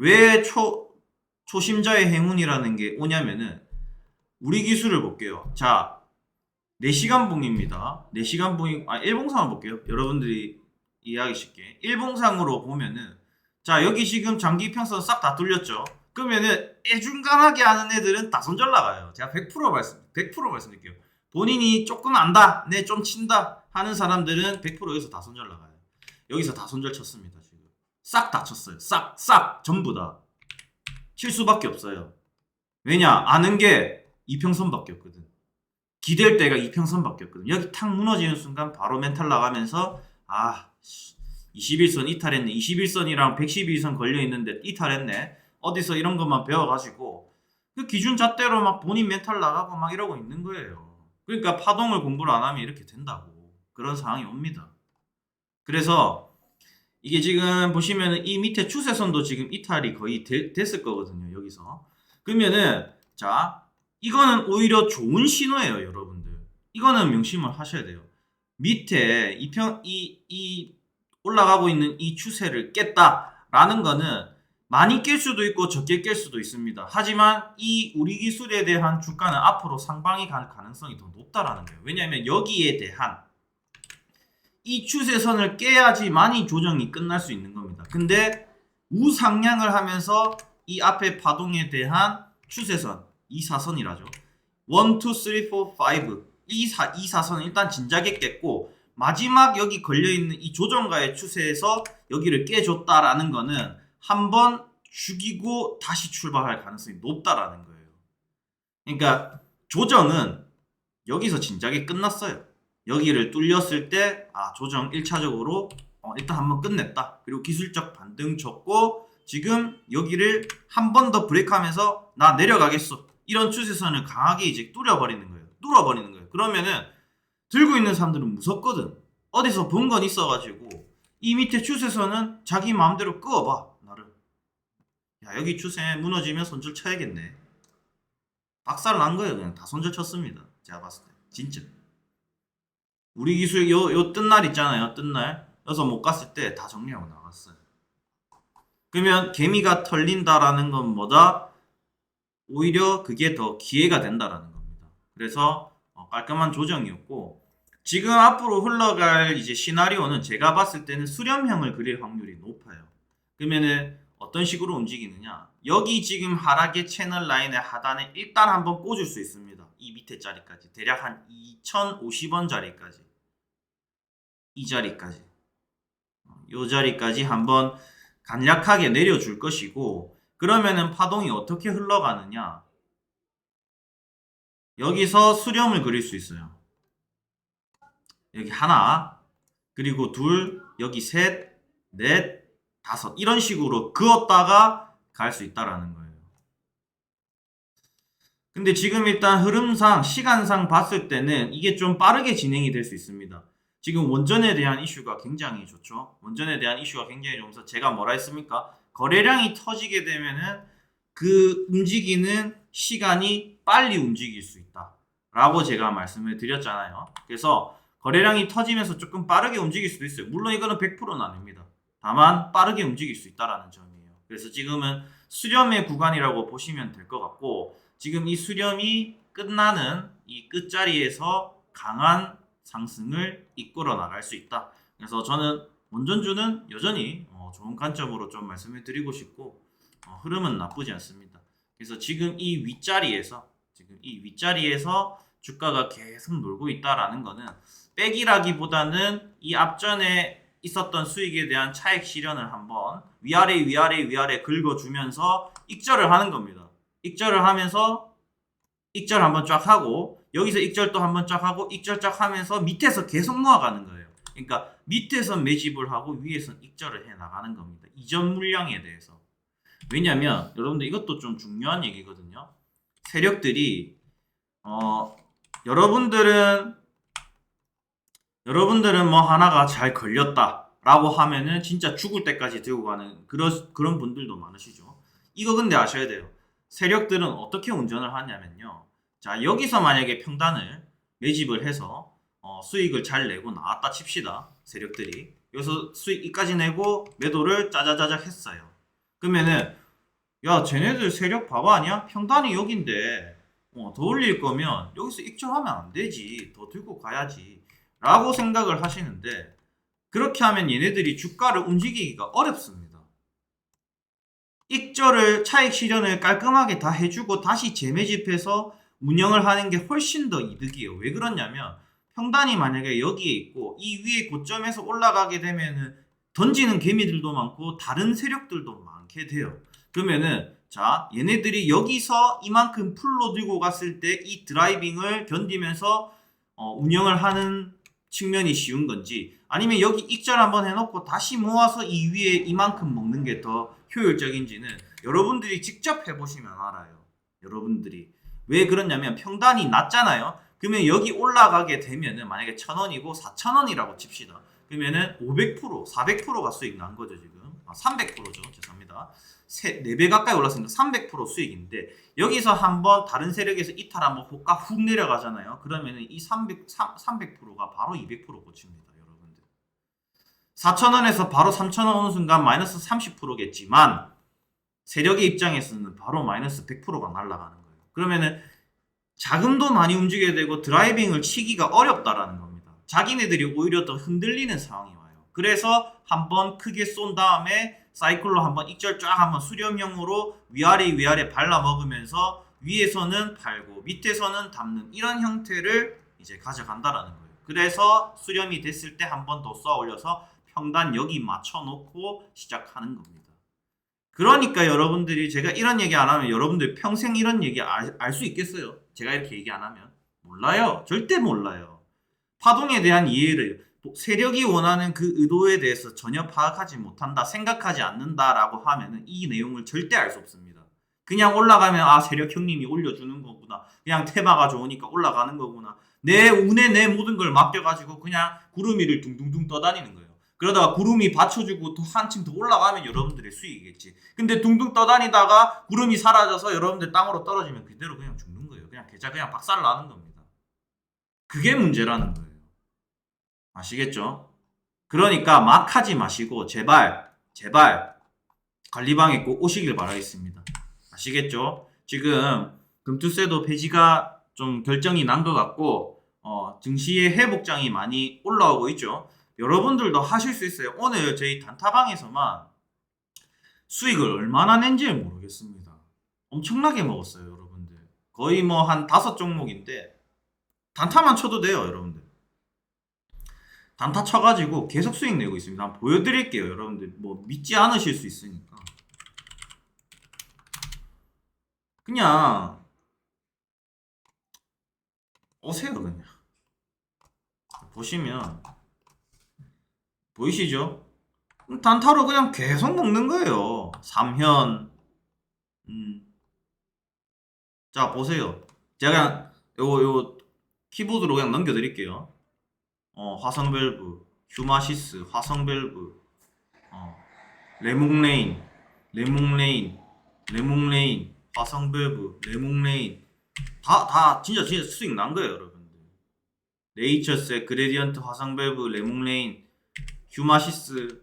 왜 초, 초심자의 행운이라는 게 오냐면은 우리 기술을 볼게요. 자, 4시간 봉입니다. 4시간 봉이, 아, 일봉상을 볼게요. 여러분들이 이해하기 쉽게. 일봉상으로 보면은, 자, 여기 지금 장기 이평선 싹 다 뚫렸죠? 그러면은, 애중간하게 하는 애들은 다 손절 나가요. 제가 100% 말씀, 100% 말씀드릴게요. 본인이 조금 안다, 네, 좀 친다 하는 사람들은 100% 여기서 다 손절 나가요. 여기서 다 손절 쳤습니다. 싹 다 쳤어요. 싹, 싹, 전부 다. 칠 수밖에 없어요. 왜냐, 아는 게 이평선밖에 없거든. 기댈 때가 이평선밖에 없거든. 여기 탁 무너지는 순간 바로 멘탈 나가면서, 아, 21선 이탈했네. 21선이랑 112선 걸려있는데 이탈했네. 어디서 이런 것만 배워가지고, 그 기준 잣대로 막 본인 멘탈 나가고 막 이러고 있는 거예요. 그러니까 파동을 공부를 안 하면 이렇게 된다고. 그런 상황이 옵니다. 그래서 이게 지금 보시면 이 밑에 추세선도 지금 이탈이 거의 되- 됐을 거거든요. 여기서. 그러면은 자 이거는 오히려 좋은 신호예요, 여러분들. 이거는 명심을 하셔야 돼요. 밑에 이평 이, 이 올라가고 있는 이 추세를 깼다라는 거는 많이 깰 수도 있고 적게 깰 수도 있습니다. 하지만 이 우리 기술에 대한 주가는 앞으로 상방이 갈 가능성이 더 높다라는 거예요. 왜냐하면 여기에 대한 이 추세선을 깨야지만이 조정이 끝날 수 있는 겁니다. 근데 우상향을 하면서 이 앞에 파동에 대한 추세선, 이 사선이라죠. 1, 2, 3, 4, 5. 이, 사, 이 사선은 일단 진작에 깼고 마지막 여기 걸려있는 이 조정가의 추세에서 여기를 깨줬다라는 거는 한 번 죽이고 다시 출발할 가능성이 높다라는 거예요. 그러니까 조정은 여기서 진작에 끝났어요. 여기를 뚫렸을 때, 아, 조정 1차적으로, 어, 일단 한번 끝냈다. 그리고 기술적 반등 쳤고, 지금 여기를 한 번 더 브레이크 하면서, 나 내려가겠어. 이런 추세선을 강하게 이제 뚫어버리는 거예요. 뚫어버리는 거예요. 그러면은, 들고 있는 사람들은 무섭거든. 어디서 본 건 있어가지고, 이 밑에 추세선은 자기 마음대로 끄어봐, 나를. 야, 여기 추세 무너지면 손절 쳐야겠네. 박살 난 거예요. 그냥 다 손절 쳤습니다. 제가 봤을 때. 진짜. 우리 기술 요, 요 뜬 날 있잖아요. 뜬 날. 여기서 못 갔을 때 다 정리하고 나갔어요. 그러면 개미가 털린다라는 건 뭐다? 오히려 그게 더 기회가 된다라는 겁니다. 그래서 어, 깔끔한 조정이었고 지금 앞으로 흘러갈 이제 시나리오는 제가 봤을 때는 수렴형을 그릴 확률이 높아요. 그러면은 어떤 식으로 움직이느냐? 여기 지금 하락의 채널 라인의 하단에 일단 한번 꽂을 수 있습니다. 이 밑에 자리까지 대략 한 2,050원 자리까지 이 자리까지 어, 요 자리까지 한번 간략하게 내려줄 것이고 그러면은 파동이 어떻게 흘러가느냐? 여기서 수렴을 그릴 수 있어요. 여기 하나, 그리고 둘, 여기 셋, 넷, 다섯 이런 식으로 그었다가 갈 수 있다라는 거예요. 근데 지금 일단 흐름상 시간상 봤을 때는 이게 좀 빠르게 진행이 될 수 있습니다. 지금 원전에 대한 이슈가 굉장히 좋죠. 원전에 대한 이슈가 굉장히 좋으면서 제가 뭐라 했습니까? 거래량이 터지게 되면은 그 움직이는 시간이 빨리 움직일 수 있다. 라고 제가 말씀을 드렸잖아요. 그래서 거래량이 터지면서 조금 빠르게 움직일 수도 있어요. 물론 이거는 100%는 아닙니다. 다만 빠르게 움직일 수 있다라는 점이에요. 그래서 지금은 수렴의 구간이라고 보시면 될 것 같고 지금 이 수렴이 끝나는 이 끝자리에서 강한 상승을 이끌어 나갈 수 있다. 그래서 저는 원전주는 여전히 어, 좋은 관점으로 좀 말씀을 드리고 싶고 어, 흐름은 나쁘지 않습니다. 그래서 지금 이 윗자리에서 지금 이 윗자리에서 주가가 계속 놀고 있다라는 거는 백이라기보다는 이 앞전에 있었던 수익에 대한 차익 실현을 한번 위아래 위아래 위아래 긁어주면서 익절을 하는 겁니다. 익절을 하면서 익절 한번 쫙 하고 여기서 익절 또 한번 쫙 하고 익절 쫙 하면서 밑에서 계속 모아가는 거예요. 그러니까 밑에서 매집을 하고 위에서 익절을 해 나가는 겁니다. 이전 물량에 대해서. 왜냐면 여러분들 이것도 좀 중요한 얘기거든요. 세력들이 어 여러분들은 여러분들은 뭐 하나가 잘 걸렸다라고 하면은 진짜 죽을 때까지 들고 가는 그런 그런 분들도 많으시죠. 이거 근데 아셔야 돼요. 세력들은 어떻게 운전을 하냐면요. 자 여기서 만약에 평단을 매집을 해서 어, 수익을 잘 내고 나왔다 칩시다. 세력들이 여기서 수익 이까지 내고 매도를 짜자자작 했어요. 그러면은 야 쟤네들 세력 봐봐 아니야? 평단이 여긴데 어, 더 올릴 거면 여기서 익절하면 안 되지 더 들고 가야지 라고 생각을 하시는데 그렇게 하면 얘네들이 주가를 움직이기가 어렵습니다. 익절을 차익 실현을 깔끔하게 다 해주고 다시 재매집해서 운영을 하는 게 훨씬 더 이득이에요. 왜 그러냐면 평단이 만약에 여기에 있고 이 위에 고점에서 올라가게 되면은 던지는 개미들도 많고 다른 세력들도 많게 돼요. 그러면은 자 얘네들이 여기서 이만큼 풀로 들고 갔을 때 이 드라이빙을 견디면서 어, 운영을 하는 측면이 쉬운 건지 아니면 여기 익절 한번 해놓고 다시 모아서 이 위에 이만큼 먹는 게 더 효율적인지는 여러분들이 직접 해보시면 알아요. 여러분들이 왜 그러냐면 평단이 낮잖아요. 그러면 여기 올라가게 되면은 만약에 천 원이고 4천 원이라고 칩시다. 그러면은 500% 400%가 수익 난 거죠 지금. 아 300%죠 죄송합니다. 세, 4배 가까이 올랐으니까 300% 수익인데 여기서 한번 다른 세력에서 이탈 한번 호가 훅 내려가잖아요. 그러면은 이 300, 300%가 바로 200% 고칩니다, 여러분들. 4,000원에서 바로 3,000원 오는 순간 마이너스 30%겠지만 세력의 입장에서는 바로 마이너스 100%가 날아가는 거예요. 그러면은 자금도 많이 움직여야 되고 드라이빙을 치기가 어렵다라는 겁니다. 자기네들이 오히려 더 흔들리는 상황이 와요. 그래서 한번 크게 쏜 다음에 사이클로 한번 익절 쫙 한번 수렴형으로 위아래 위아래 발라 먹으면서 위에서는 팔고 밑에서는 담는 이런 형태를 이제 가져간다라는 거예요. 그래서 수렴이 됐을 때 한 번 더 쏘아 올려서 평단 여기 맞춰 놓고 시작하는 겁니다. 그러니까 여러분들이 제가 이런 얘기 안 하면 여러분들 평생 이런 얘기 알 수 있겠어요? 제가 이렇게 얘기 안 하면 몰라요. 절대 몰라요. 파동에 대한 이해를 세력이 원하는 그 의도에 대해서 전혀 파악하지 못한다, 생각하지 않는다라고 하면은 이 내용을 절대 알 수 없습니다. 그냥 올라가면 아 세력 형님이 올려주는 거구나. 그냥 테마가 좋으니까 올라가는 거구나. 내 운에 내 모든 걸 맡겨가지고 그냥 구름 위를 둥둥둥 떠다니는 거예요. 그러다가 구름이 받쳐주고 또 한층 더 올라가면 여러분들의 수익이겠지. 근데 둥둥 떠다니다가 구름이 사라져서 여러분들 땅으로 떨어지면 그대로 그냥 죽는 거예요. 그냥 계좌 그냥 박살 나는 겁니다. 그게 문제라는 거예요. 아시겠죠? 그러니까 막 하지 마시고 제발 제발 관리방에 꼭 오시길 바라겠습니다. 아시겠죠? 지금 금투세도 폐지가 좀 결정이 난 것 같고 어, 증시의 회복장이 많이 올라오고 있죠. 여러분들도 하실 수 있어요. 오늘 저희 단타방에서만 수익을 얼마나 낸지 모르겠습니다. 엄청나게 먹었어요, 여러분들. 거의 뭐 한 다섯 종목인데 단타만 쳐도 돼요, 여러분들. 단타 쳐가지고 계속 수익 내고 있습니다. 한번 보여드릴게요, 여러분들. 뭐 믿지 않으실 수 있으니까. 그냥 오세요, 그냥. 보시면 보이시죠? 단타로 그냥 계속 먹는 거예요. 3현. 음. 자, 보세요. 제가 그냥 요, 요 키보드로 그냥 넘겨드릴게요. 어, 화성밸브, 휴마시스, 화성밸브, 어, 레몽레인, 레몽레인, 레몽레인, 화성밸브, 레몽레인. 다, 다 진짜 진짜 수익 난 거예요, 여러분들. 네이처스, 그레디언트, 화성밸브, 레몽레인, 휴마시스.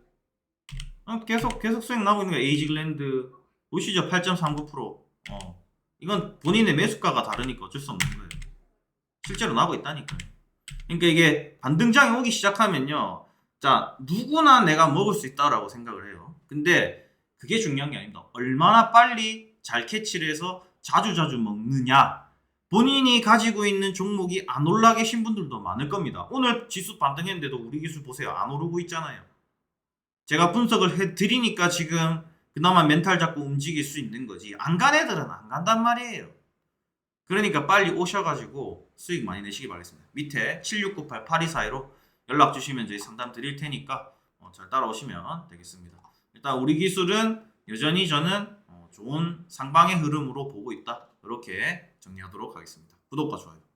어, 계속 계속 수익 나고 있는 거예요. 에이지글랜드 보시죠, 8.39%. 어, 이건 본인의 매수가가 다르니까 어쩔 수 없는 거예요. 실제로 나고 있다니까요. 그러니까 이게 반등장이 오기 시작하면요. 자, 누구나 내가 먹을 수 있다라고 생각을 해요. 근데 그게 중요한 게 아닙니다. 얼마나 빨리 잘 캐치를 해서 자주자주 먹느냐. 본인이 가지고 있는 종목이 안 올라 계신 분들도 많을 겁니다. 오늘 지수 반등했는데도 우리 기술 보세요. 안 오르고 있잖아요. 제가 분석을 해 드리니까 지금 그나마 멘탈 잡고 움직일 수 있는 거지. 안 간 애들은 안 간단 말이에요. 그러니까 빨리 오셔가지고 수익 많이 내시기 바라겠습니다. 밑에 7698-8242로 연락 주시면 저희 상담 드릴 테니까 어, 잘 따라오시면 되겠습니다. 일단 우리 기술은 여전히 저는 어, 좋은 상방의 흐름으로 보고 있다. 이렇게 정리하도록 하겠습니다. 구독과 좋아요.